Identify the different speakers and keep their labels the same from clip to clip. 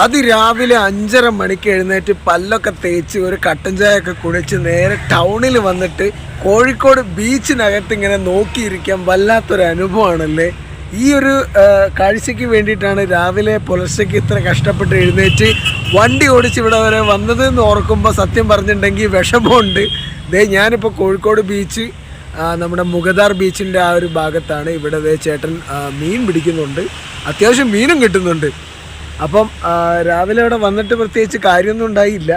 Speaker 1: അതിരാവിലെ അഞ്ചര മണിക്ക് എഴുന്നേറ്റ് പല്ലൊക്കെ തേച്ച് ഒരു കട്ടൻ ചായ ഒക്കെ കുടിച്ച് നേരെ ടൗണിൽ വന്നിട്ട് കോഴിക്കോട് ബീച്ചിനകത്ത് ഇങ്ങനെ നോക്കിയിരിക്കാൻ വല്ലാത്തൊരു അനുഭവമാണല്ലേ? ഈ ഒരു കാഴ്ചയ്ക്ക് വേണ്ടിയിട്ടാണ് രാവിലെ പുലർച്ചയ്ക്ക് ഇത്ര കഷ്ടപ്പെട്ട് എഴുന്നേറ്റ് വണ്ടി ഓടിച്ച് ഇവിടെ വരെ വന്നത് എന്ന് ഓർക്കുമ്പോൾ സത്യം പറഞ്ഞിട്ടുണ്ടെങ്കിൽ വിഷമമുണ്ട്. ദേ ഞാനിപ്പോൾ കോഴിക്കോട് ബീച്ച് നമ്മുടെ മുഗദാർ ബീച്ചിന്റെ ആ ഒരു ഭാഗത്താണ്. ഇവിടെ ദേ ചേട്ടൻ മീൻ പിടിക്കുന്നുണ്ട്. അത്യാവശ്യം മീനും കിട്ടുന്നുണ്ട്. അപ്പം രാവിലെ അവിടെ വന്നിട്ട് പ്രത്യേകിച്ച് കാര്യമൊന്നും ഉണ്ടായില്ല.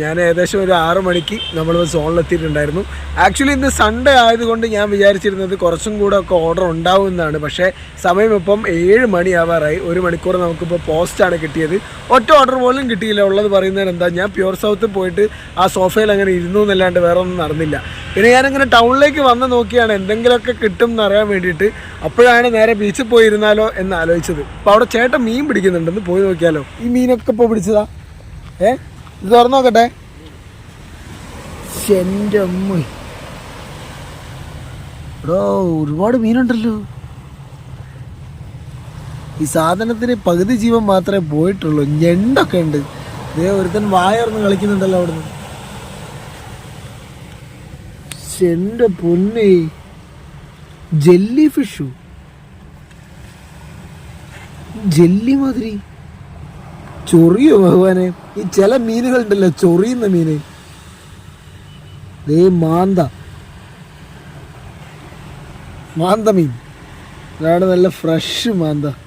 Speaker 1: ഞാൻ ഏകദേശം ഒരു ആറ് മണിക്ക് നമ്മൾ സോണിലെത്തിയിട്ടുണ്ടായിരുന്നു. ആക്ച്വലി ഇന്ന് സൺഡേ ആയതുകൊണ്ട് ഞാൻ വിചാരിച്ചിരുന്നത് കുറച്ചും കൂടെ ഒക്കെ ഓർഡർ ഉണ്ടാവും എന്നാണ്. പക്ഷേ സമയം ഇപ്പം ഏഴ് മണിയാവാറായി. ഒരു മണിക്കൂർ നമുക്കിപ്പോൾ പോസ്റ്റാണ് കിട്ടിയത്. ഒറ്റ ഓർഡർ പോലും കിട്ടിയില്ല. ഉള്ളത് പറയുന്നത് എന്താ ഞാൻ പ്യുവർ സൗത്ത് പോയിട്ട് ആ സോഫയിൽ അങ്ങനെ ഇരുന്നു എന്നല്ലാണ്ട് വേറെ ഒന്നും നടന്നില്ല. പിന്നെ ഞാനിങ്ങനെ ടൗണിലേക്ക് വന്ന് നോക്കിയാണ് എന്തെങ്കിലുമൊക്കെ കിട്ടും എന്നറിയാൻ വേണ്ടിയിട്ട്. അപ്പോഴാണ് നേരെ ബീച്ചിൽ പോയിരുന്നാലോ എന്ന് ആലോചിച്ചത്. അപ്പോൾ അവിടെ ചേട്ടൻ മീൻ പിടിക്കുന്നുണ്ടെന്ന് പോയി നോക്കിയാലോ. ഈ മീനൊക്കെ ഇപ്പോൾ പിടിച്ചതാ. ഏ? ഇത് തുറന്നു നോക്കട്ടെ. എടോ ഒരുപാട് മീനുണ്ടല്ലോ. ഈ സാധനത്തിന് പകുതി ജീവൻ മാത്രമേ പോയിട്ടുള്ളൂ. ഞണ്ടൊക്കെ ഉണ്ട്. ഇതേ ഒരുത്തൻ വായർന്ന് കളിക്കുന്നുണ്ടല്ലോ അവിടുന്ന്. എന്റെ പൊന്നെ. ജെല്ലി ഫിഷു ജെല്ലി മാതിരി ചൊറിയോ ഭഗവാനെ. ഈ ചില മീനുകൾ ഉണ്ടല്ലോ ചൊറിയുന്ന മീന്. ദേ മാന്ത. മാന്ത മീൻ. അതാണ് നല്ല ഫ്രഷ് മാന്ത.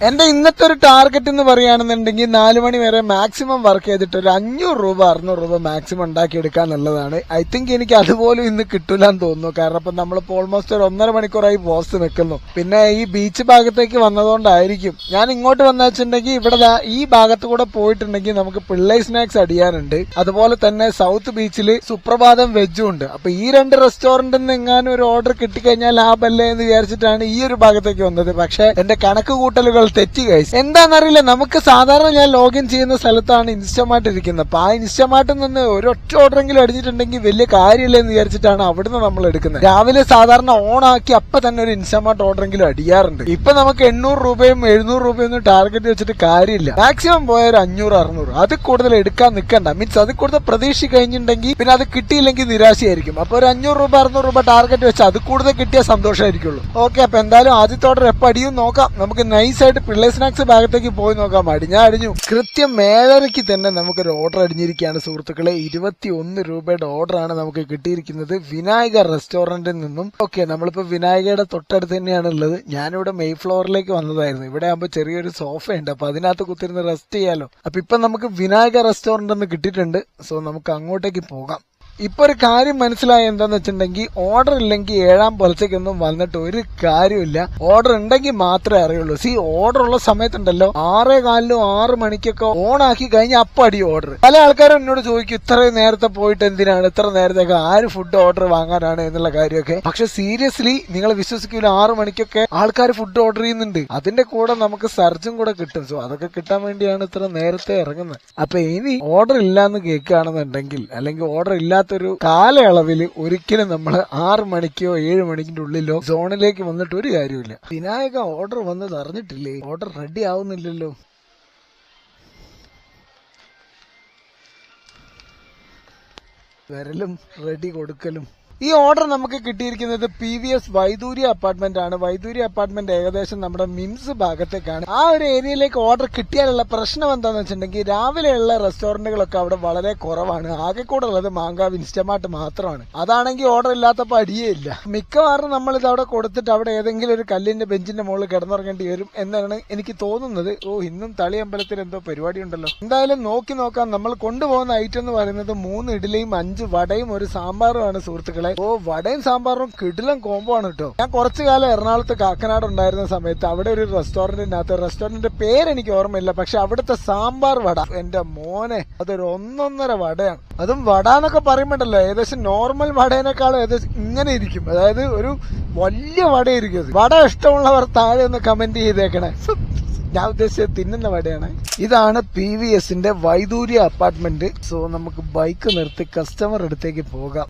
Speaker 1: എന്റെ ഇന്നത്തെ ഒരു ടാർഗറ്റ് എന്ന് പറയുകയാണെന്നുണ്ടെങ്കിൽ നാല് മണി വരെ മാക്സിമം വർക്ക് ചെയ്തിട്ട് ഒരു അഞ്ഞൂറ് രൂപ അറുന്നൂറ് രൂപ മാക്സിമം ഉണ്ടാക്കിയെടുക്കുക എന്നുള്ളതാണ് ഐ തിങ്ക് എനിക്ക് അതുപോലും ഇന്ന് കിട്ടില്ല എന്ന് തോന്നുന്നു. കാരണം ഇപ്പം നമ്മളിപ്പോൾ ഓൾമോസ്റ്റ് ഒരു ഒന്നര മണിക്കൂറായി പോസ്റ്റ് നിൽക്കുന്നു. പിന്നെ ഈ ബീച്ച് ഭാഗത്തേക്ക് വന്നതുകൊണ്ടായിരിക്കും. ഞാൻ ഇങ്ങോട്ട് വന്ന വെച്ചിട്ടുണ്ടെങ്കിൽ ഇവിടെ ഈ ഭാഗത്ത് കൂടെ പോയിട്ടുണ്ടെങ്കിൽ നമുക്ക് പിള്ളേ സ്നാക്സ് അടിയാനുണ്ട്. അതുപോലെ തന്നെ സൗത്ത് ബീച്ചിൽ സുപ്രഭാതം വെജും ഉണ്ട്. അപ്പൊ ഈ രണ്ട് റെസ്റ്റോറന്റിൽ നിന്ന് എങ്ങാനും ഒരു ഓർഡർ കിട്ടിക്കഴിഞ്ഞാൽ ലാഭല്ലേ എന്ന് വിചാരിച്ചിട്ടാണ് ഈ ഒരു ഭാഗത്തേക്ക് വന്നത്. പക്ഷെ എന്റെ കണക്ക് കൂട്ടലുകൾ തെറ്റി കഴിച്ചു എന്താണെന്നറിയില്ല നമുക്ക് സാധാരണ ഞാൻ ലോഗിൻ ചെയ്യുന്ന സ്ഥലത്താണ് ഇൻസ്റ്റമാർട്ട് ഇരിക്കുന്നത് അപ്പൊ ആ ഇൻസ്റ്റമാർട്ടിൽ നിന്ന് ഒരു ഒറ്റ ഓർഡറെങ്കിലും അടിച്ചിട്ടുണ്ടെങ്കിൽ വലിയ കാര്യമില്ല എന്ന് വിചാരിച്ചിട്ടാണ് അവിടുന്ന് നമ്മൾ എടുക്കുന്നത്. രാവിലെ സാധാരണ ഓൺ ആക്കി അപ്പൊ തന്നെ ഒരു ഇൻസ്റ്റമാർട്ട് ഓർഡറെങ്കിലും അടിയാറുണ്ട്. ഇപ്പൊ നമുക്ക് എണ്ണൂറ് രൂപയും എഴുന്നൂറ് രൂപയൊന്നും ടാർഗറ്റ് വെച്ചിട്ട് കാര്യമില്ല. മാക്സിമം പോയ ഒരു അഞ്ഞൂറ് അറുന്നൂറ്. അത് കൂടുതൽ എടുക്കാൻ നിൽക്കണ്ട മീൻസ് അത് കൂടുതൽ പ്രതീക്ഷ കഴിഞ്ഞിട്ടുണ്ടെങ്കിൽ പിന്നെ അത് കിട്ടിയില്ലെങ്കിൽ നിരാശയായിരിക്കും. അപ്പൊ ഒരു അഞ്ഞൂറ് രൂപ അറുന്നൂറ് രൂപ ടാർഗറ്റ് വെച്ച് അത് കൂടുതൽ കിട്ടിയാൽ സന്തോഷമായിരിക്കുള്ളൂ ഓക്കെ അപ്പൊ എന്തായാലും ആദ്യത്തെ ഓർഡർ എപ്പോൾ അടിയും നോക്കാം. നമുക്ക് നൈസ് ആയിട്ട് പിള്ളേ സ്നാക്സ് ഭാഗത്തേക്ക് പോയി നോക്കാൻ നോക്കാം ഞാൻ അടിഞ്ഞു. കൃത്യം ഏഴരയ്ക്ക് തന്നെ നമുക്കൊരു ഓർഡർ അടിഞ്ഞിരിക്കുകയാണ് സുഹൃത്തുക്കളെ. ഇരുപത്തി ഒന്ന് രൂപയുടെ ഓർഡർ ആണ് നമുക്ക് കിട്ടിയിരിക്കുന്നത്. വിനായക റെസ്റ്റോറന്റിൽ നിന്നും. ഓക്കെ നമ്മളിപ്പോ വിനായകയുടെ തൊട്ടടുത്ത് തന്നെയാണ് ഉള്ളത്. ഞാനിവിടെ മെയ് ഫ്ലോറിലേക്ക് വന്നതായിരുന്നു. ഇവിടെ ആകുമ്പോൾ ചെറിയൊരു സോഫ ഉണ്ട്. അപ്പൊ അതിനകത്ത് കുത്തിരുന്ന് റെസ്റ്റ് ചെയ്യാലോ. അപ്പൊ ഇപ്പൊ നമുക്ക് വിനായക റെസ്റ്റോറന്റ് ഒന്ന് കിട്ടിയിട്ടുണ്ട്. സോ നമുക്ക് അങ്ങോട്ടേക്ക് പോകാം. ഇപ്പൊ ഒരു കാര്യം മനസ്സിലായ എന്താന്ന് വെച്ചിട്ടുണ്ടെങ്കിൽ ഓർഡർ ഇല്ലെങ്കിൽ ഏഴാം പുലർച്ചയ്ക്കൊന്നും വന്നിട്ട് ഒരു കാര്യമില്ല ഓർഡർ ഉണ്ടെങ്കിൽ മാത്രമേ അറിയുള്ളൂ. സി ഓർഡർ ഉള്ള സമയത്തുണ്ടല്ലോ. ആറേ കാലിലും ആറ് മണിക്കൊക്കെ ഓൺ ആക്കി കഴിഞ്ഞാൽ അപ്പൊ അടി ഓർഡർ പല ആൾക്കാരും എന്നോട് ചോദിക്കും ഇത്രയും നേരത്തെ പോയിട്ട് എന്തിനാണ്? ഇത്ര നേരത്തേക്ക് ആര് ഫുഡ് ഓർഡർ വാങ്ങാനാണ്? എന്നുള്ള കാര്യമൊക്കെ. പക്ഷെ സീരിയസ്ലി നിങ്ങൾ വിശ്വസിക്കില്ല ആറ് മണിക്കൊക്കെ ആൾക്കാർ ഫുഡ് ഓർഡർ ചെയ്യുന്നുണ്ട്. അതിന്റെ കൂടെ നമുക്ക് സർജും കൂടെ കിട്ടും. സോ അതൊക്കെ കിട്ടാൻ വേണ്ടിയാണ് ഇത്ര നേരത്തെ ഇറങ്ങുന്നത്. അപ്പൊ ഇനി ഓർഡർ ഇല്ലാന്ന് കേൾക്കുകയാണെന്നുണ്ടെങ്കിൽ അല്ലെങ്കിൽ ഓർഡർ ഇല്ലാത്തൊരു കാലയളവിൽ ഒരിക്കലും നമ്മൾ ആറ് മണിക്കോ ഏഴ് മണിക്കിന്റെ ഉള്ളിലോ സോണിലേക്ക് വന്നിട്ട് ഒരു കാര്യമില്ല വിനായക ഓർഡർ വന്നത് അറിഞ്ഞിട്ടില്ലേ? ഓർഡർ റെഡി ആവുന്നില്ലല്ലോ. വരലും റെഡി കൊടുക്കലും. ഈ ഓർഡർ നമുക്ക് കിട്ടിയിരിക്കുന്നത് P V S Vaidoori apartment ആണ്. വൈദൂരി അപ്പാർട്ട്മെന്റ് ഏകദേശം നമ്മുടെ മിംസ് ഭാഗത്തേക്കാണ്. ആ ഒരു ഏരിയയിലേക്ക് ഓർഡർ കിട്ടിയാലുള്ള പ്രശ്നം എന്താണെന്ന് വെച്ചിട്ടുണ്ടെങ്കിൽ രാവിലെയുള്ള റെസ്റ്റോറന്റുകളൊക്കെ അവിടെ വളരെ കുറവാണ്. ആകെ കൂടെ ഉള്ളത് മാങ്കാവ് ഇൻസ്റ്റമാർട്ട് മാത്രമാണ്. അതാണെങ്കിൽ ഓർഡർ ഇല്ലാത്തപ്പോൾ അടിയേ ഇല്ല. മിക്കവാറും നമ്മൾ ഇത് അവിടെ കൊടുത്തിട്ട് അവിടെ ഏതെങ്കിലും ഒരു കല്ലിന്റെ ബെഞ്ചിന്റെ മുകളിൽ കിടന്നുറങ്ങേണ്ടി വരും എന്നാണ് എനിക്ക് തോന്നുന്നത്. ഓ ഇന്നും തളി അമ്പലത്തിൽ എന്തോ പരിപാടി ഉണ്ടല്ലോ. എന്തായാലും നോക്കി നോക്കാം. നമ്മൾ കൊണ്ടുപോകുന്ന ഐറ്റം എന്ന് പറയുന്നത് മൂന്ന് ഇഡലിയും അഞ്ച് വടയും ഒരു സാമ്പാറുമാണ് സുഹൃത്തുക്കളെ. ഓ വടയും സാമ്പാറും കിടിലം കോംബോ ആണ് കേട്ടോ ഞാൻ കുറച്ചു കാലം എറണാകുളത്ത് കാക്കനാട് ഉണ്ടായിരുന്ന സമയത്ത് അവിടെ ഒരു റെസ്റ്റോറന്റിനകത്ത് റെസ്റ്റോറന്റിന്റെ പേര് എനിക്ക് ഓർമ്മയില്ല പക്ഷെ അവിടുത്തെ സാമ്പാർ വട. എന്റെ മോനെ അതൊരു ഒന്നൊന്നര വടയാണ്. അതും വട എന്നൊക്കെ പറയുമ്പോണ്ടല്ലോ ഏകദേശം നോർമൽ വടേനേക്കാളും ഏകദേശം ഇങ്ങനെ ഇരിക്കും. അതായത് ഒരു വലിയ വടയായിരിക്കും ഇരിക്കും വട ഇഷ്ടമുള്ളവർ താഴെ ഒന്ന് കമന്റ് ചെയ്തേക്കണേ. ഞാൻ ഉദ്ദേശിച്ചത് തിന്നുന്ന വടയാണ്. ഇതാണ് പി വി എസിന്റെ വൈദൂര്യ അപ്പാർട്ട്മെന്റ് സോ നമുക്ക് ബൈക്ക് നിർത്തി കസ്റ്റമർ അടുത്തേക്ക് പോകാം.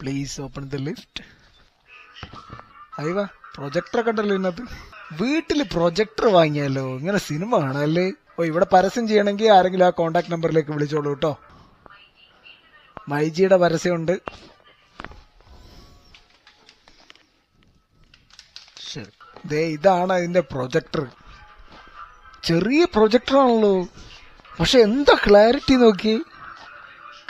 Speaker 1: പ്ലീസ് ഓപ്പൺ ദ ലിഫ്റ്റ് അയ്യവാ പ്രൊജക്ടർ ഒക്കെ ഉണ്ടല്ലോ ഇതിനകത്ത്. വീട്ടിൽ പ്രൊജക്ടർ വാങ്ങിയാലോ? ഇങ്ങനെ സിനിമ കാണാല്ലേ ഓ ഇവിടെ പരസ്യം ചെയ്യണമെങ്കിൽ ആരെങ്കിലും ആ കോണ്ടാക്ട് നമ്പറിലേക്ക് വിളിച്ചോളൂ കേട്ടോ. മൈജിയുടെ പരസ്യമുണ്ട്. ശരി ദേ ഇതാണ് അതിന്റെ പ്രൊജക്ടർ ചെറിയ പ്രൊജക്ടറാണല്ലോ പക്ഷെ എന്താ ക്ലാരിറ്റി നോക്കി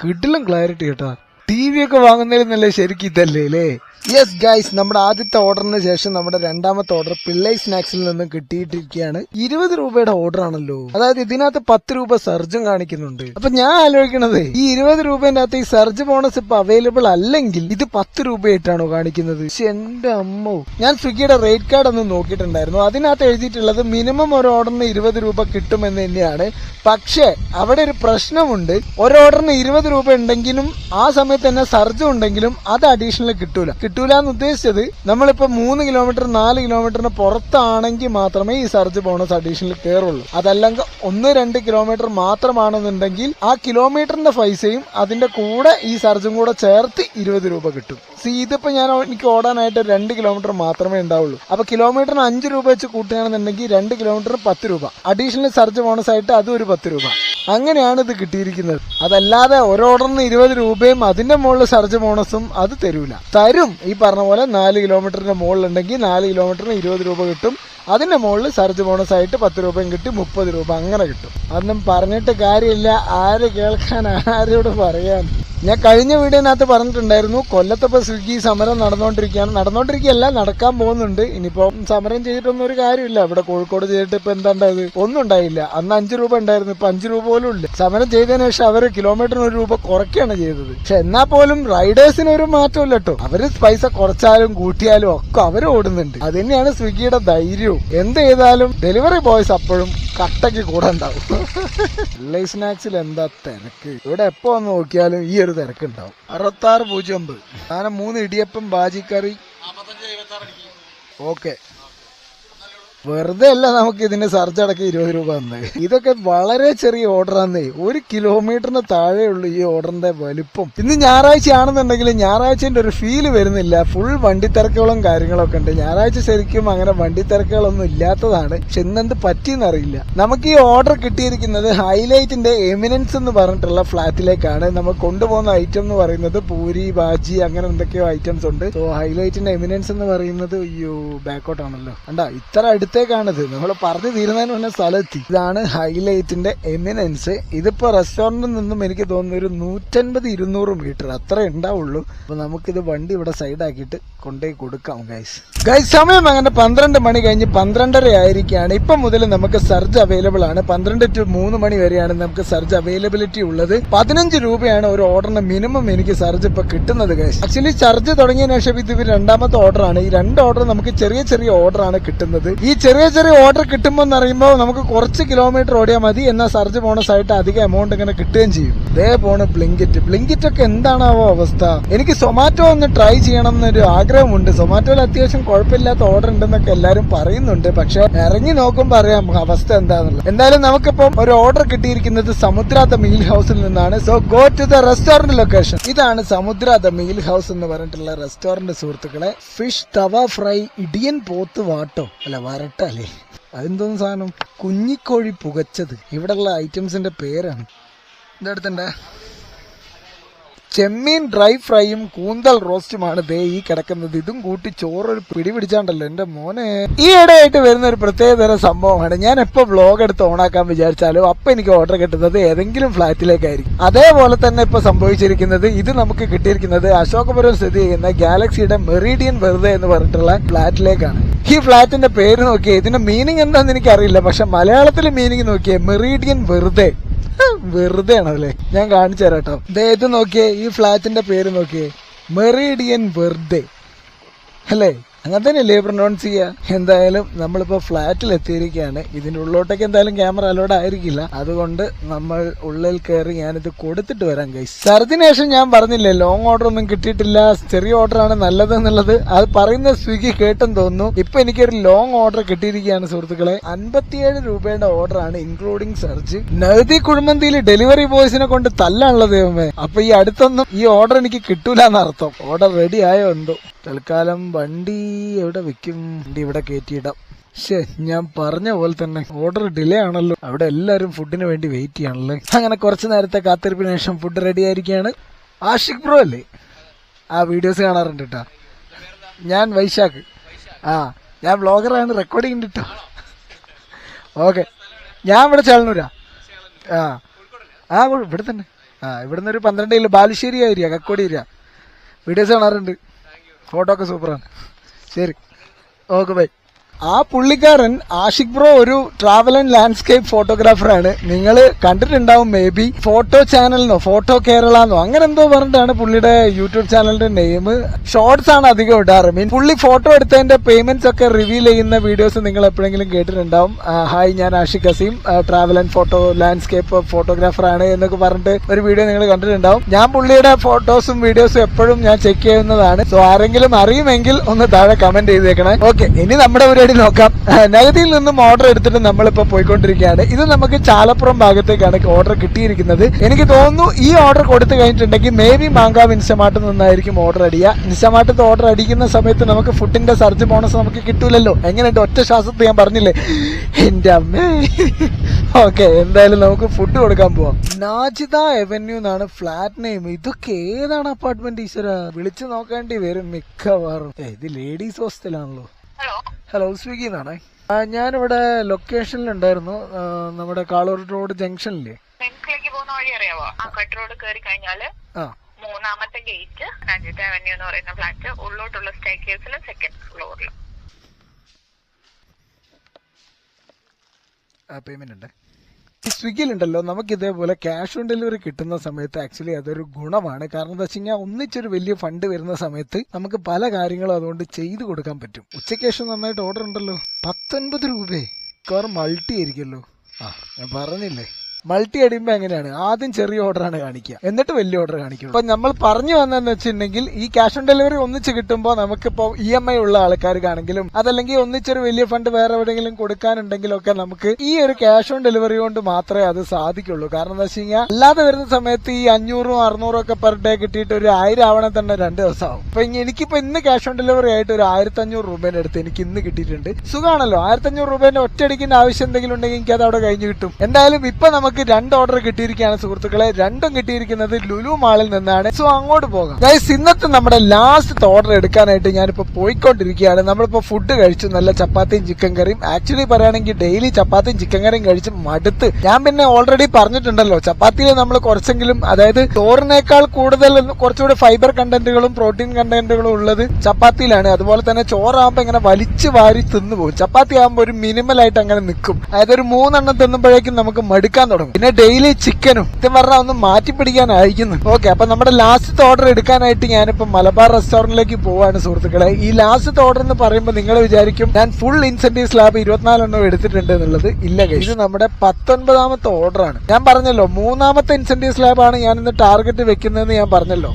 Speaker 1: കിടിലം ക്ലാരിറ്റി കേട്ടോ. ടി വി ഒക്കെ വാങ്ങുന്നതിൽ നല്ല ശരിക്കും ഇതല്ലേ അല്ലേ? യെസ് ഗൈസ് നമ്മുടെ ആദ്യത്തെ ഓർഡറിന് ശേഷം നമ്മുടെ രണ്ടാമത്തെ ഓർഡർ പിള്ളൈ സ്നാക്സിൽ നിന്നും കിട്ടിയിട്ടിരിക്കുകയാണ്. ഇരുപത് രൂപയുടെ ഓർഡർ ആണല്ലോ. അതായത് ഇതിനകത്ത് പത്ത് രൂപ സർജും കാണിക്കുന്നുണ്ട്. അപ്പൊ ഞാൻ ആലോചിക്കണത് ഈ ഇരുപത് രൂപേന്റെ അകത്ത് ഈ സർജ് ബോണസ് ഇപ്പൊ അവൈലബിൾ അല്ലെങ്കിൽ ഇത് പത്ത് രൂപയായിട്ടാണോ കാണിക്കുന്നത്? എന്റെ അമ്മോ. ഞാൻ സ്വിഗ്ഗിയുടെ റേറ്റ് കാർഡ് ഒന്ന് നോക്കിയിട്ടുണ്ടായിരുന്നു. അതിനകത്ത് എഴുതിയിട്ടുള്ളത് മിനിമം ഒരു ഓർഡറിന് ഇരുപത് രൂപ കിട്ടുമെന്ന് തന്നെയാണ്. പക്ഷേ അവിടെ ഒരു പ്രശ്നമുണ്ട്. ഒരു ഓർഡറിന് ഇരുപത് രൂപ ഉണ്ടെങ്കിലും ആ സമയത്ത് തന്നെ സർജ് ഉണ്ടെങ്കിലും അത് അഡീഷണൽ കിട്ടൂല. കിട്ടൂല എന്ന് ഉദ്ദേശിച്ചത് നമ്മളിപ്പോ മൂന്ന് കിലോമീറ്റർ നാല് കിലോമീറ്ററിന് പുറത്താണെങ്കിൽ മാത്രമേ ഈ സർജ് ബോണസ് അഡീഷണൽ കയറുള്ളൂ അതല്ലെങ്കിൽ ഒന്ന് രണ്ട് കിലോമീറ്റർ മാത്രമാണെന്നുണ്ടെങ്കിൽ ആ കിലോമീറ്ററിന്റെ പൈസയും അതിന്റെ കൂടെ ഈ സർജും കൂടെ ചേർത്ത് ഇരുപത് രൂപ കിട്ടും. ഇതിപ്പോ ഞാൻ എനിക്ക് ഓടാനായിട്ട് രണ്ട് കിലോമീറ്റർ മാത്രമേ ഉണ്ടാവുള്ളൂ. അപ്പൊ കിലോമീറ്ററിന് അഞ്ച് രൂപ വെച്ച് കൂട്ടുകയാണെന്നുണ്ടെങ്കിൽ രണ്ട് കിലോമീറ്ററിന് പത്ത് രൂപ. അഡീഷണൽ സർജ് ബോണസ് ആയിട്ട് അതും ഒരു പത്ത് രൂപ. അങ്ങനെയാണ് ഇത് കിട്ടിയിരിക്കുന്നത്. അതല്ലാതെ ഒരു ഓർഡറിന് ഇരുപത് രൂപയും അതിന്റെ മുകളിൽ സർജ് ബോണസും അത് തരൂല. തരും. ഈ പറഞ്ഞ പോലെ നാല് കിലോമീറ്ററിന്റെ മുകളിലുണ്ടെങ്കിൽ നാല് കിലോമീറ്ററിന് ഇരുപത് രൂപ കിട്ടും. അതിന്റെ മുകളിൽ സർജ് ബോണസ് ആയിട്ട് പത്ത് രൂപയും കിട്ടി മുപ്പത് രൂപ അങ്ങനെ കിട്ടും. അതൊന്നും പറഞ്ഞിട്ട് കാര്യമില്ല. ആര് കേൾക്കാൻ ആരോട് പറയാൻ? ഞാൻ കഴിഞ്ഞ വീഡിയോനകത്ത് പറഞ്ഞിട്ടുണ്ടായിരുന്നു കൊല്ലത്തപ്പോ സ്വിഗ്ഗി സമരം നടന്നുകൊണ്ടിരിക്കുകയാണ് നടന്നുകൊണ്ടിരിക്കുകയല്ല നടക്കാൻ പോകുന്നുണ്ട്. ഇനിയിപ്പോൾ സമരം ചെയ്തിട്ടൊന്നും ഒരു കാര്യമില്ല. ഇവിടെ കോഴിക്കോട് ചെയ്തിട്ട് ഇപ്പം എന്താ ഒന്നും ഉണ്ടായില്ല. അന്ന് അഞ്ച് രൂപ ഉണ്ടായിരുന്നു ഇപ്പം അഞ്ച് രൂപ പോലും ഇല്ല. സമരം ചെയ്തതിന് ശേഷം അവർ കിലോമീറ്ററിന് ഒരു രൂപ കുറയ്ക്കുകയാണ് ചെയ്തത്. പക്ഷെ എന്നാൽ പോലും റൈഡേഴ്സിന് ഒരു മാറ്റമില്ല കേട്ടോ. അവർ പൈസ കുറച്ചാലും കൂട്ടിയാലും ഒക്കെ അവർ ഓടുന്നുണ്ട്. അത് തന്നെയാണ് സ്വിഗ്ഗിയുടെ ധൈര്യവും. എന്ത് ചെയ്താലും ഡെലിവറി ബോയ്സ് അപ്പോഴും കട്ടയ്ക്ക് കൂടെ ഉണ്ടാവും. എൽ സ്നാക്സിൽ എന്താ തിരക്ക്? ഇവിടെ എപ്പോ വന്ന് നോക്കിയാലും ഈ ഒരു തിരക്ക് ഉണ്ടാവും അറുപത്താറ് പൂജ്യം ഒമ്പത്. ഞാൻ മൂന്ന് ഇടിയപ്പം ബാജിക്കറി. ഓക്കെ വെറുതെ അല്ല നമുക്ക് ഇതിന്റെ സർജ് അടക്കം ഇരുപത് രൂപ തന്നെ. ഇതൊക്കെ വളരെ ചെറിയ ഓർഡർ ആന്നേ. ഒരു കിലോമീറ്ററിന് താഴെയുള്ളൂ ഈ ഓർഡറിന്റെ വലുപ്പം. ഇന്ന് ഞായറാഴ്ച ആണെന്നുണ്ടെങ്കിൽ ഞായറാഴ്ചന്റെ ഒരു ഫീൽ വരുന്നില്ല. ഫുൾ വണ്ടി തിരക്കുകളും കാര്യങ്ങളൊക്കെ ഉണ്ട്. ഞായറാഴ്ച ശരിക്കും അങ്ങനെ വണ്ടി തിരക്കുകളൊന്നും ഇല്ലാത്തതാണ്. പക്ഷെ ഇന്നെന്ത് പറ്റിയെന്നറിയില്ല നമുക്ക് ഈ ഓർഡർ കിട്ടിയിരിക്കുന്നത് ഹൈലൈറ്റിന്റെ എമിനൻസ് എന്ന് പറഞ്ഞിട്ടുള്ള ഫ്ലാറ്റിലേക്കാണ് നമ്മൾ കൊണ്ടുപോകുന്ന ഐറ്റം എന്ന് പറയുന്നത് പൂരി ബാജി അങ്ങനെ എന്തൊക്കെയോ ഐറ്റംസ് ഉണ്ട്. സോ ഹൈലൈറ്റിന്റെ എമിനൻസ് എന്ന് പറയുന്നത് അയ്യോ ബാക്കോട്ടാണല്ലോ കണ്ടാ ഇത്ര അടുത്തേക്കാണിത്. നമ്മൾ പറഞ്ഞു തീരുന്നതിന് മുന്നേ സ്ഥലമെത്തി. ഇതാണ് ഹൈലൈറ്റിന്റെ എമിനൻസ്. ഇതിപ്പോ റെസ്റ്റോറന്റിൽ നിന്നും എനിക്ക് തോന്നുന്നു ഒരു നൂറ്റൻപത് ഇരുന്നൂറ് മീറ്റർ. അത്ര ഉണ്ടാവുള്ളൂ. അപ്പൊ നമുക്കിത് വണ്ടി ഇവിടെ സൈഡാക്കിയിട്ട് കൊണ്ടുപോയി കൊടുക്കാം ഗൈസ് ഗൈസ് സമയം അങ്ങനെ പന്ത്രണ്ട് മണി കഴിഞ്ഞ് പന്ത്രണ്ടര ആയിരിക്കുകയാണ്. ഇപ്പൊ മുതൽ നമുക്ക് സർജ് അവൈലബിൾ ആണ്. പന്ത്രണ്ട് ടു മൂന്ന് മണി വരെയാണ് നമുക്ക് സർജ് അവൈലബിലിറ്റി ഉള്ളത്. പതിനഞ്ച് രൂപയാണ് ഒരു ഓർഡറിന് മിനിമം എനിക്ക് സർജ് ഇപ്പൊ കിട്ടുന്നത് ഗൈസ് ആക്ച്വലി സർജ് തുടങ്ങിയതിനു ശേഷം ഇത് രണ്ടാമത്തെ ഓർഡർ ആണ്. ഈ രണ്ട് ഓർഡർ നമുക്ക് ചെറിയ ചെറിയ ഓർഡർ ആണ് കിട്ടുന്നത്. ഈ ചെറിയ ചെറിയ ഓർഡർ കിട്ടുമ്പോൾ എന്ന് പറയുമ്പോൾ നമുക്ക് കുറച്ച് കിലോമീറ്റർ ഓടിയാൽ മതി. എന്നാൽ സർജ് ബോണസ് ആയിട്ട് അധികം എമൗണ്ട് ഇങ്ങനെ കിട്ടുകയും ചെയ്യും. ഇതേ പോണ് ബ്ലിങ്കിറ്റ് ബ്ലിങ്കിറ്റ് ഒക്കെ എന്താണാവോ അവസ്ഥ? എനിക്ക് സൊമാറ്റോ ഒന്ന് ട്രൈ ചെയ്യണം എന്നൊരു ആഗ്രഹമുണ്ട്. സൊമാറ്റോയിൽ അത്യാവശ്യം കുഴപ്പമില്ലാത്ത ഓർഡർ ഉണ്ടെന്നൊക്കെ എല്ലാവരും പറയുന്നുണ്ട്. പക്ഷെ ഇറങ്ങി നോക്കുമ്പോൾ അറിയാം അവസ്ഥ എന്താണെന്നുള്ളത്. എന്തായാലും നമുക്കിപ്പം ഒരു ഓർഡർ കിട്ടിയിരിക്കുന്നത് സമുദ്ര ദ മീൽ ഹൗസിൽ നിന്നാണ്. So go to the restaurant location ഇതാണ് സമുദ്ര ദ മീൽ ഹൗസ് എന്ന് പറഞ്ഞിട്ടുള്ള റെസ്റ്റോറന്റ് സുഹൃത്തുക്കളെ. ഫിഷ് തവ ഫ്രൈ ഇടിയൻ പോത്ത് വാട്ടോ. അല്ല വരട്ട. അല്ലേ അതെന്തോന്ന് സാധനം? കുഞ്ഞിക്കോഴി പുകച്ചത്. ഇവിടെയുള്ള ഐറ്റംസിന്റെ പേരാണ്. ഇതെടുത്തണ്ടേ ചെമ്മീൻ ഡ്രൈ ഫ്രൈയും കൂന്തൽ റോസ്റ്റുമാണ് ദേ ഈ കിടക്കുന്നത്. ഇതും കൂട്ടി ചോറൊരു പിടി പിടിച്ചാണ്ടല്ലോ എന്റെ മോനെ. ഈ ഇടയായിട്ട് വരുന്ന ഒരു പ്രത്യേകതരം സംഭവമാണ്. ഞാൻ എപ്പോ വ്ലോഗ് എടുത്ത് ഓണാക്കാൻ വിചാരിച്ചാലും അപ്പൊ എനിക്ക് ഓർഡർ കിട്ടുന്നത് ഏതെങ്കിലും ഫ്ലാറ്റിലേക്കായിരിക്കും. അതേപോലെ തന്നെ ഇപ്പൊ സംഭവിച്ചിരിക്കുന്നത് ഇത് നമുക്ക് കിട്ടിയിരിക്കുന്നത് അശോകപുരം സ്ഥിതി ചെയ്യുന്ന ഗാലക്സിയുടെ മെറീഡിയൻ വെറുതെ എന്ന് പറഞ്ഞിട്ടുള്ള ഫ്ലാറ്റിലേക്കാണ്. ഈ ഫ്ലാറ്റിന്റെ പേര് നോക്കിയേ ഇതിന്റെ മീനിങ് എന്താണെന്ന് എനിക്കറിയില്ല. പക്ഷെ മലയാളത്തിൽ മീനിങ് നോക്കിയേ മെറീഡിയൻ വെറുതെ. വെറുതെ ആണല്ലേ ഞാൻ കാണിച്ചു തരാം കേട്ടോ നോക്കിയേ ഈ ഫ്ലാറ്റിന്റെ പേര് നോക്കിയേ. മെറീഡിയൻ വെറുതെ അല്ലേ? അങ്ങനെ തന്നെയല്ലേ പ്രൊനൗൺസ് ചെയ്യുക എന്തായാലും നമ്മളിപ്പോൾ ഫ്ലാറ്റിൽ എത്തിയിരിക്കുകയാണ് ഇതിന്റെ ഉള്ളോട്ടേക്ക് എന്തായാലും ക്യാമറ അലോഡ് ആയിരിക്കില്ല. അതുകൊണ്ട് നമ്മൾ ഉള്ളിൽ കയറി ഞാനിത് കൊടുത്തിട്ട് വരാം ഗൈസ് സർദിനേഷൻ ഞാൻ പറഞ്ഞില്ലേ ലോങ് ഓർഡർ ഒന്നും കിട്ടിയിട്ടില്ല ചെറിയ ഓർഡർ ആണ് നല്ലത് എന്നുള്ളത് അത് പറയുന്ന സ്വിഗ്ഗി കേട്ടെന്ന് തോന്നുന്നു. ഇപ്പൊ എനിക്കൊരു ലോങ് ഓർഡർ കിട്ടിയിരിക്കുകയാണ് സുഹൃത്തുക്കളെ. അൻപത്തിയേഴ് രൂപയുടെ ഓർഡർ ആണ് ഇൻക്ലൂഡിംഗ് സർജ് നഗതി കുഴിമന്തിയിൽ ഡെലിവറി ബോയ്സിനെ കൊണ്ട് ദൈവമേ. അപ്പൊ ഈ അടുത്തൊന്നും ഈ ഓർഡർ എനിക്ക് കിട്ടൂല എന്നർത്ഥം ഓർഡർ റെഡി ആയോ എന്തോ തൽക്കാലം വണ്ടി എവിടെ വെക്കും? വണ്ടി ഇവിടെ കയറ്റിയിടാം ശേ ഞാൻ പറഞ്ഞ പോലെ തന്നെ ഓർഡർ ഡിലേ ആണല്ലോ. അവിടെ എല്ലാരും ഫുഡിന് വേണ്ടി വെയിറ്റ് ചെയ്യാണല്ലേ. അങ്ങനെ കുറച്ച് നേരത്തെ കാത്തിരിപ്പിന് ശേഷം ഫുഡ് റെഡി ആയിരിക്കുകയാണ്. ആഷിഖ് ബ്രോ അല്ലേ? ആ വീഡിയോസ് കാണാറുണ്ട് കേട്ടോ ഞാൻ വൈശാഖ്. ആ ഞാൻ വ്ളോഗറാണ് റെക്കോർഡിംഗ് ഉണ്ട് കേട്ടോ ഓക്കെ. ഞാൻ ഇവിടെ ചേളനൂരാ ആ. ആ ഇവിടെ ഇവിടെ തന്നെ. ആ ഇവിടുന്ന് ഒരു പന്ത്രണ്ട് kilo Balussery area Kakkodi area. Videos കാണാറുണ്ട്. ഫോട്ടോ ഒക്കെ സൂപ്പറാണ്. ശരി. Okay bye. ആ പുള്ളിക്കാരൻ ആഷിഖ് ബ്രോ ഒരു ട്രാവൽ ആൻഡ് ലാൻഡ്സ്കേപ്പ് ഫോട്ടോഗ്രാഫറാണ് നിങ്ങൾ കണ്ടിട്ടുണ്ടാവും മേ ബി ഫോട്ടോ ചാനലിനോ ഫോട്ടോ കേരള എന്നോ അങ്ങനെ എന്തോ പറഞ്ഞിട്ടാണ് പുള്ളിയുടെ യൂട്യൂബ് ചാനലിന്റെ നെയിം ഷോർട്സ് ആണ് അധികം ഇടാറ്. മീൻ പുള്ളി ഫോട്ടോ എടുത്തതിന്റെ പേയ്മെന്റ്സ് ഒക്കെ റിവീൽ ചെയ്യുന്ന വീഡിയോസ് നിങ്ങൾ എപ്പോഴെങ്കിലും കേട്ടിട്ടുണ്ടാവും. ഹായ് ഞാൻ Ashiq Azeem travel and photo landscape photographer ആണ് എന്നൊക്കെ പറഞ്ഞിട്ട് ഒരു വീഡിയോ നിങ്ങൾ കണ്ടിട്ടുണ്ടാവും. ഞാൻ പുള്ളിയുടെ ഫോട്ടോസും വീഡിയോസും എപ്പോഴും ഞാൻ ചെക്ക് ചെയ്യുന്നതാണ്. സോ ആരെങ്കിലും അറിയുമെങ്കിൽ ഒന്ന് താഴെ കമന്റ് ചെയ്തേക്കണേ. ഓക്കെ ഇനി നമ്മുടെ പരിപാടി നോക്കാം. നഗതിയിൽ നിന്നും ഓർഡർ എടുത്തിട്ട് നമ്മളിപ്പോ പോയിക്കൊണ്ടിരിക്കുകയാണ്. ഇത് നമുക്ക് ചാലപ്പുറം ഭാഗത്തേക്കാണ് ഓർഡർ കിട്ടിയിരിക്കുന്നത്. എനിക്ക് തോന്നുന്നു ഈ ഓർഡർ കൊടുത്തു കഴിഞ്ഞിട്ടുണ്ടെങ്കിൽ മേ ബി മാങ്കാവ് ഇൻസ്റ്റമാർട്ടിൽ നിന്നായിരിക്കും ഓർഡർ അടിയുക ഇൻസ്റ്റമാർട്ടിൽ ഓർഡർ അടിക്കുന്ന സമയത്ത് നമുക്ക് ഫുഡിന്റെ സർജ് ബോണസ് നമുക്ക് കിട്ടൂലല്ലോ. എങ്ങനെയുണ്ട്? ഒറ്റ ശ്വാസത്തിൽ ഞാൻ പറഞ്ഞില്ലേ? എന്റെ അമ്മേ. ഓക്കെ എന്തായാലും നമുക്ക് ഫുഡ് കൊടുക്കാൻ പോവാം. നാജിത എവന്യൂ എന്നാണ് ഫ്ലാറ്റ് നെയിം ഇതൊക്കെ ഏതാണ് അപ്പാർട്ട്മെന്റ് ഈശ്വര? വിളിച്ചു നോക്കേണ്ടി വരും മിക്കവാറും. ഇത് ലേഡീസ് ഹോസ്റ്റലാണല്ലോ
Speaker 2: ഹലോ
Speaker 1: ഹലോ സ്വിഗ്ഗി എന്നാണേ. ഞാനിവിടെ ലൊക്കേഷനിലുണ്ടായിരുന്നു ഉണ്ടായിരുന്നു. നമ്മുടെ കാളൂർ റോഡ് ജംഗ്ഷനില്ലേ
Speaker 2: ബെൻസിലേക്ക് പോകുന്ന വഴി അറിയാവോ? ആ കട്ട് റോഡ് കയറി
Speaker 1: കഴിഞ്ഞാൽ
Speaker 2: മൂന്നാമത്തെ ഗേറ്റ് രഞ്ജിത്ത് അവന്യൂ എന്ന് പറയുന്ന ഫ്ലാറ്റ് ഉള്ളോട്ടുള്ള സ്റ്റേ സെക്കൻഡ് ഫ്ലോറിൽ
Speaker 1: പേയ്മെന്റ് ഉണ്ട്. ഈ സ്വിഗ്ഗിയിലുണ്ടല്ലോ നമുക്ക് ഇതേപോലെ ക്യാഷ് ഓൺ ഡെലിവറി കിട്ടുന്ന സമയത്ത് ആക്ച്വലി അതൊരു ഗുണമാണ്. കാരണം എന്താ വെച്ച് കഴിഞ്ഞാൽ ഒന്നിച്ചൊരു വലിയ ഫണ്ട് വരുന്ന സമയത്ത് നമുക്ക് പല കാര്യങ്ങളും അതുകൊണ്ട് ചെയ്തു കൊടുക്കാൻ പറ്റും. ഉച്ചയ്ക്ക് ശേഷം നന്നായിട്ട് ഓർഡർ ഉണ്ടല്ലോ. പത്തൊൻപത് രൂപയെ കാർ മൾട്ടി ആയിരിക്കുമല്ലോ. ആ ഞാൻ പറഞ്ഞില്ലേ? മൾട്ടി അടിയുമ്പോ എങ്ങനെയാണ്? ആദ്യം ചെറിയ ഓർഡറാണ് കാണിക്കുക. എന്നിട്ട് വലിയ ഓർഡർ കാണിക്കുക അപ്പൊ നമ്മൾ പറഞ്ഞു വന്നതെന്ന് വെച്ചിട്ടുണ്ടെങ്കിൽ ഈ ക്യാഷ് ഓൺ ഡെലിവറി ഒന്നിച്ച് കിട്ടുമ്പോൾ നമുക്കിപ്പോ ഇ എം ഐ ഉള്ള ആൾക്കാർക്കാണെങ്കിലും അതല്ലെങ്കിൽ ഒന്നിച്ചൊരു വലിയ ഫണ്ട് വേറെ എവിടെയെങ്കിലും കൊടുക്കാനുണ്ടെങ്കിലും ഒക്കെ നമുക്ക് ഈ ഒരു ക്യാഷ് ഓൺ ഡെലിവറി കൊണ്ട് മാത്രമേ അത് സാധിക്കുള്ളൂ. കാരണം എന്താ വെച്ച് കഴിഞ്ഞാൽ അല്ലാതെ വരുന്ന സമയത്ത് ഈ അഞ്ഞൂറും അറുന്നൂറും ഒക്കെ പെർ ഡേ കിട്ടിയിട്ട് ഒരു ആയിരം ആവണേ തന്നെ രണ്ട് ദിവസം ആവും അപ്പൊ എനിക്കിപ്പോ ഇന്ന് ക്യാഷ് ഓൺ ഡെലിവറി ആയിട്ട് ഒരു ആയിരത്തി അഞ്ഞൂറ് രൂപേന്റെ അടുത്ത് എനിക്ക് ഇന്ന് കിട്ടിയിട്ടുണ്ട്. സുഖമാണല്ലോ? ആയിരത്തി അഞ്ഞൂറ് രൂപേന്റെ ഒറ്റയടിക്കുന്ന ആവശ്യം എന്തെങ്കിലും ഉണ്ടെങ്കിൽ എനിക്ക് അത് അവിടെ കഴിഞ്ഞു കിട്ടും. എന്തായാലും ഇപ്പൊ നമുക്ക് രണ്ട് ഓർഡർ കിട്ടിയിരിക്കുകയാണ് സുഹൃത്തുക്കളെ. രണ്ടും കിട്ടിയിരിക്കുന്നത് ലുലു മാളിൽ നിന്നാണ്. സോ അങ്ങോട്ട് പോകാം. ഗൈസ് ഇന്നത്തെ നമ്മുടെ ലാസ്റ്റ് ഓർഡർ എടുക്കാനായിട്ട് ഞാനിപ്പോ പോയിക്കൊണ്ടിരിക്കുകയാണ്. നമ്മളിപ്പോ ഫുഡ് കഴിച്ചു. നല്ല ചപ്പാത്തിയും ചിക്കൻ കറിയും ആക്ച്വലി പറയുകയാണെങ്കിൽ ഡെയിലി ചപ്പാത്തിയും ചിക്കൻ കറിയും കഴിച്ച് മടുത്ത്. ഞാൻ പിന്നെ ഓൾറെഡി പറഞ്ഞിട്ടുണ്ടല്ലോ. ചപ്പാത്തിയിൽ നമ്മൾ കുറച്ചെങ്കിലും അതായത് ചോറിനേക്കാൾ കൂടുതൽ കുറച്ചുകൂടി ഫൈബർ കണ്ടന്റുകളും പ്രോട്ടീൻ കണ്ടന്റുകളും ഉള്ളത് ചപ്പാത്തിയിലാണ്. അതുപോലെ തന്നെ ചോറാകുമ്പോൾ ഇങ്ങനെ വലിച്ചു വാരി തിന്നു പോകും ചപ്പാത്തി ആകുമ്പോൾ ഒരു മിനിമൽ ആയിട്ട് അങ്ങനെ നിൽക്കും. അതായത് ഒരു മൂന്നെണ്ണം തിന്നുമ്പോഴേക്കും നമുക്ക് മടുക്കാൻ തുടങ്ങും. പിന്നെ ഡെയിലി ചിക്കനും സത്യം പറഞ്ഞാൽ ഒന്ന് മാറ്റി പിടിക്കാൻ അയക്കുന്നു ഓക്കെ അപ്പൊ നമ്മുടെ ലാസ്റ്റ് ഓർഡർ എടുക്കാനായിട്ട് ഞാനിപ്പോ മലബാർ റെസ്റ്റോറന്റിലേക്ക് പോവാണ് സുഹൃത്തുക്കളെ. ഈ ലാസ്റ്റ് ഓർഡർ എന്ന് പറയുമ്പോൾ നിങ്ങൾ വിചാരിക്കും ഞാൻ ഫുൾ ഇൻസെന്റീവ് സ്ലാബ് ഇരുപത്തിനാലെണ്ണം എടുത്തിട്ടുണ്ട് എന്നുള്ളത് ഇല്ല. ഇത് നമ്മുടെ പത്തൊൻപതാമത്തെ ഓർഡർ ആണ്. ഞാൻ പറഞ്ഞല്ലോ മൂന്നാമത്തെ ഇൻസെന്റീവ് സ്ലാബ് ആണ് ഞാൻ ഇന്ന് ടാർഗറ്റ് വെക്കുന്നതെന്ന് ഞാൻ പറഞ്ഞല്ലോ.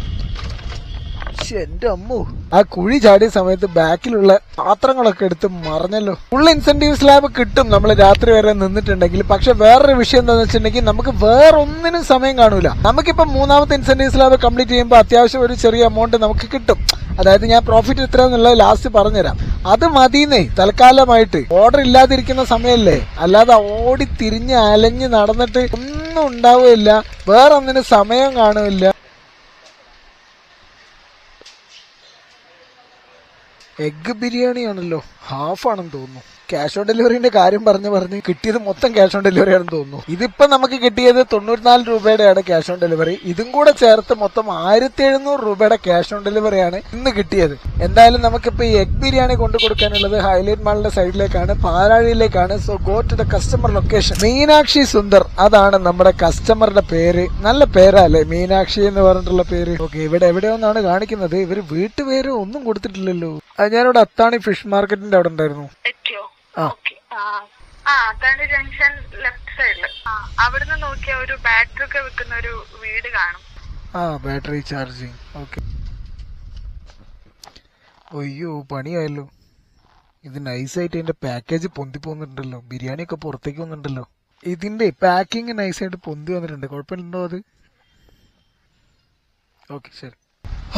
Speaker 1: എന്റെ അമ്മു. ആ കുഴി ചാടിയ സമയത്ത് ബാക്കിലുള്ള പാത്രങ്ങളൊക്കെ എടുത്ത് മറഞ്ഞല്ലോ. ഫുൾ ഇൻസെന്റീവ് സ്ലാബ് കിട്ടും. നമ്മൾ രാത്രി വരെ നിന്നിട്ടുണ്ടെങ്കിൽ. പക്ഷെ വേറൊരു വിഷയം എന്താണെന്ന് വെച്ചിട്ടുണ്ടെങ്കിൽ നമുക്ക് വേറെ ഒന്നിനും സമയം കാണൂല. നമുക്കിപ്പോ മൂന്നാമത്തെ ഇൻസെന്റീവ് സ്ലാബ് കംപ്ലീറ്റ് ചെയ്യുമ്പോൾ അത്യാവശ്യം ഒരു ചെറിയ എമൗണ്ട് നമുക്ക് കിട്ടും. അതായത് ഞാൻ പ്രോഫിറ്റ് എത്ര എന്നുള്ളത് ലാസ്റ്റ് പറഞ്ഞുതരാം. അത് മതിയെന്നേ തൽക്കാലമായിട്ട്. ഓർഡർ ഇല്ലാതിരിക്കുന്ന സമയല്ലേ. അല്ലാതെ ഓടി തിരിഞ്ഞ് അലഞ്ഞ് നടന്നിട്ട് ഒന്നും ഉണ്ടാവുകയില്ല. വേറൊന്നിനും സമയം കാണുമില്ല എഗ് ബിരിയാണി ആണല്ലോ ഹാഫ് ആണെന്ന് തോന്നുന്നു. ക്യാഷ് ഓൺ ഡെലിവറിന്റെ കാര്യം പറഞ്ഞു പറഞ്ഞ് കിട്ടിയത് മൊത്തം ക്യാഷ് ഓൺ ഡെലിവറി ആണെന്ന് തോന്നുന്നു. ഇതിപ്പോ നമുക്ക് കിട്ടിയത് തൊണ്ണൂറ്റിനാല് രൂപയുടെയാണ് ക്യാഷ് ഓൺ ഡെലിവറി ഇതും കൂടെ ചേർത്ത് മൊത്തം ആയിരത്തി എഴുന്നൂറ് രൂപയുടെ ക്യാഷ് ഓൺ ഡെലിവറിയാണ് ഇന്ന് കിട്ടിയത്. എന്തായാലും നമുക്കിപ്പോ ഈ എഗ് ബിരിയാണി കൊണ്ടു കൊടുക്കാനുള്ളത് ഹൈലൈറ്റ് മാളിന്റെ സൈഡിലേക്കാണ് പാലാഴിയിലേക്കാണ്. So go to the customer location Meenakshi Sundar അതാണ് നമ്മുടെ കസ്റ്റമറുടെ പേര്. നല്ല പേരല്ലേ മീനാക്ഷി എന്ന് പറഞ്ഞിട്ടുള്ള പേര്. ഓക്കെ ഇവിടെ എവിടെയൊന്നാണ് കാണിക്കുന്നത്? ഇവർ വീട്ടുപേര് ഒന്നും കൊടുത്തിട്ടില്ലല്ലോ. ഞാനിവിടെ അത്താണി ഫിഷ് മാർക്കറ്റിന്റെ അവിടെ ഉണ്ടായിരുന്നു.
Speaker 2: അതാണ് ജംഗ്ഷൻ ലെഫ്റ്റ് സൈഡിൽ അവിടുന്ന് നോക്കിയ ഒരു ബാറ്ററി ഒക്കെ വെക്കുന്ന ഒരു വീട് കാണും.
Speaker 1: ആ ബാറ്ററി ചാർജിങ്. ഓക്കെ അയ്യോ പണിയായല്ലോ. ഇത് നൈസായിട്ട് ഇതിന്റെ പാക്കേജ് പൊന്തി പോകുന്നുണ്ടല്ലോ. ബിരിയാണി ഒക്കെ പുറത്തേക്ക് വന്നിട്ടുണ്ടല്ലോ. ഇതിന്റെ പാക്കിങ് നൈസായിട്ട് പൊന്തി വന്നിട്ടുണ്ട്. കുഴപ്പമില്ലല്ലോ അത്. ഓക്കെ ശരി.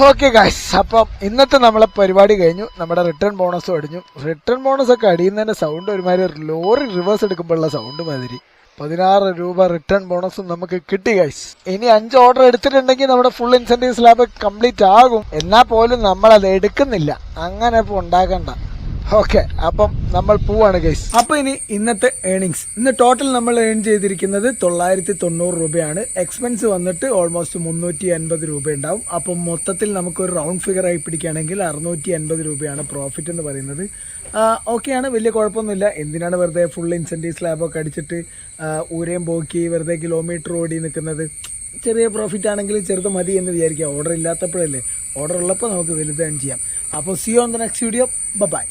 Speaker 1: ഓക്കെ ഗൈസ് അപ്പം ഇന്നത്തെ നമ്മളെ പരിപാടി കഴിഞ്ഞു. നമ്മുടെ റിട്ടേൺ ബോണസും അടിഞ്ഞു. റിട്ടേൺ ബോണസ് ഒക്കെ അടിയുന്നതിന്റെ സൗണ്ട് ഒരുമാതിരി ലോറി റിവേഴ്സ് എടുക്കുമ്പോഴുള്ള സൗണ്ട് മാതിരി. പതിനാറ് രൂപ റിട്ടേൺ ബോണസും നമുക്ക് കിട്ടി ഗൈസ് ഇനി അഞ്ച് ഓർഡർ എടുത്തിട്ടുണ്ടെങ്കിൽ നമ്മുടെ ഫുൾ ഇൻസെന്റീവ് സ്ലാബ് കംപ്ലീറ്റ് ആകും. എന്നാൽ പോലും നമ്മൾ അത് എടുക്കുന്നില്ല. അങ്ങനെ ഇപ്പൊ ഉണ്ടാക്കണ്ട ഓക്കെ അപ്പം നമ്മൾ പോവാണ് ഗൈസ് അപ്പൊ ഇനി ഇന്നത്തെ ഏണിങ്സ് ഇന്ന് ടോട്ടൽ നമ്മൾ ഏൺ ചെയ്തിരിക്കുന്നത് തൊള്ളായിരത്തി തൊണ്ണൂറ് രൂപയാണ്. എക്സ്പെൻസ് വന്നിട്ട് ഓൾമോസ്റ്റ് മുന്നൂറ്റി അൻപത് രൂപ ഉണ്ടാവും അപ്പം മൊത്തത്തിൽ നമുക്ക് ഒരു റൗണ്ട് ഫിഗർ ആയി പിടിക്കുകയാണെങ്കിൽ അറുന്നൂറ്റി അൻപത് രൂപയാണ് പ്രോഫിറ്റ് എന്ന് പറയുന്നത്. ഓക്കെയാണ് വലിയ കുഴപ്പമൊന്നുമില്ല. എന്തിനാണ് വെറുതെ ഫുൾ ഇൻസെന്റീവ് സ്ലാബൊക്കെ അടിച്ചിട്ട് ഊരയും പോക്കി വെറുതെ കിലോമീറ്റർ ഓടി നിൽക്കുന്നത്? ചെറിയ പ്രോഫിറ്റ് ആണെങ്കിലും ചെറുത് മതി എന്ന് വിചാരിക്കുക. ഓർഡർ ഇല്ലാത്തപ്പോഴല്ലേ? ഓർഡർ ഉള്ളപ്പോൾ നമുക്ക് വലുതാണ് ചെയ്യാം. അപ്പോൾ see on the next video bye